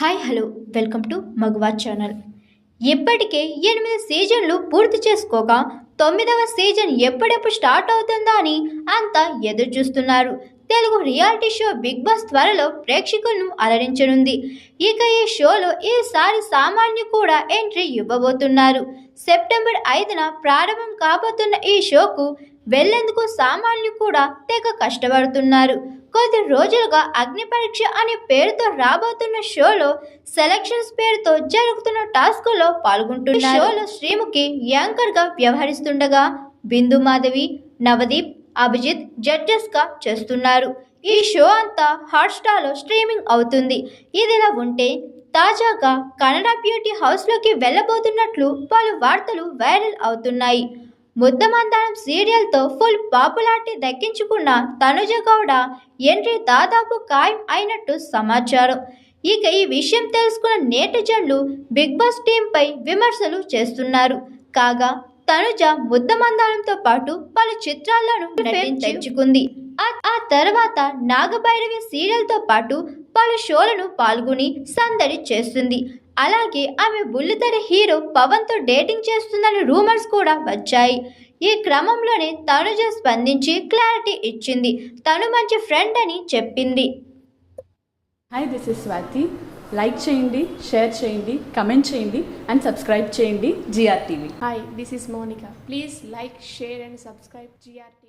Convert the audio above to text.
Hi hello. Welcome to Maguva channel. ఇప్పటికే ఎనిమిది సీజన్లు పూర్తి చేసుకోగా తొమ్మిదవ సీజన్ ఎప్పుడెప్పుడు స్టార్ట్ అవుతుందా అని అంతా ఎదురు చూస్తున్నారు. Telugu reality show Bigg Boss త్వరలో ప్రేక్షకులను అలరించనుంది. ఇక ఈ షోలో ఈసారి సామాన్యు కూడా ఎంట్రీ ఇవ్వబోతున్నారు. సెప్టెంబర్ ఐదున ప్రారంభం కాబోతున్న ఈ షోకు వెళ్ళేందుకు సామాన్యులు కూడా తెగ కష్టపడుతున్నారు. కొద్ది రోజులుగా అగ్ని పరీక్ష అనే పేరుతో రాబోతున్న షోలో సెలక్షన్స్ పేరుతో జరుగుతున్న టాస్కుల్లో పాల్గొంటున్నారు షోలో శ్రీముఖి యాంకర్గా వ్యవహరిస్తుండగా బిందు మాధవి నవదీప్ అభిజిత్ జడ్జెస్గా చేస్తున్నారు. ఈ షో అంతా హాట్స్టార్లో స్ట్రీమింగ్ అవుతుంది. ఇదిలా ఉంటే తాజాగా కన్నడ బ్యూటీ హౌస్లోకి వెళ్ళబోతున్నట్లు పలు వార్తలు వైరల్ అవుతున్నాయి. ముద్దమందారం సీరియల్తో ఫుల్ పాపులారిటీ దక్కించుకున్న తనుజ గౌడ ఎంట్రీ దాదాపు ఖాయం అయినట్టు సమాచారం. ఇక ఈ విషయం తెలుసుకున్న నేటిజన్లు బిగ్ బాస్ టీంపై విమర్శలు చేస్తున్నారు. కాగా తనుజ ముద్దమందారంతో పాటు పలు చిత్రాల్లోనూ తెచ్చుకుంది ఆ తర్వాత నాగభైరవి సీరియల్తో పాటు పలు షోలను పాల్గొని సందడి చేస్తుంది. అలాగే ఆమె బుల్లితెర హీరో పవన్తో డేటింగ్ చేస్తుందని రూమర్స్ కూడా వచ్చాయి. ఈ క్రమంలోనే తనుజ స్పందించి క్లారిటీ ఇచ్చింది. తను మంచి ఫ్రెండ్ అని చెప్పింది. Hi this is Swathi like చేయండి షేర్ చేయండి కమెంట్ చేయండి అండ్ సబ్స్క్రైబ్ చేయండి GR TV Hi, this is Monica. Please like, share, and subscribe GRTV.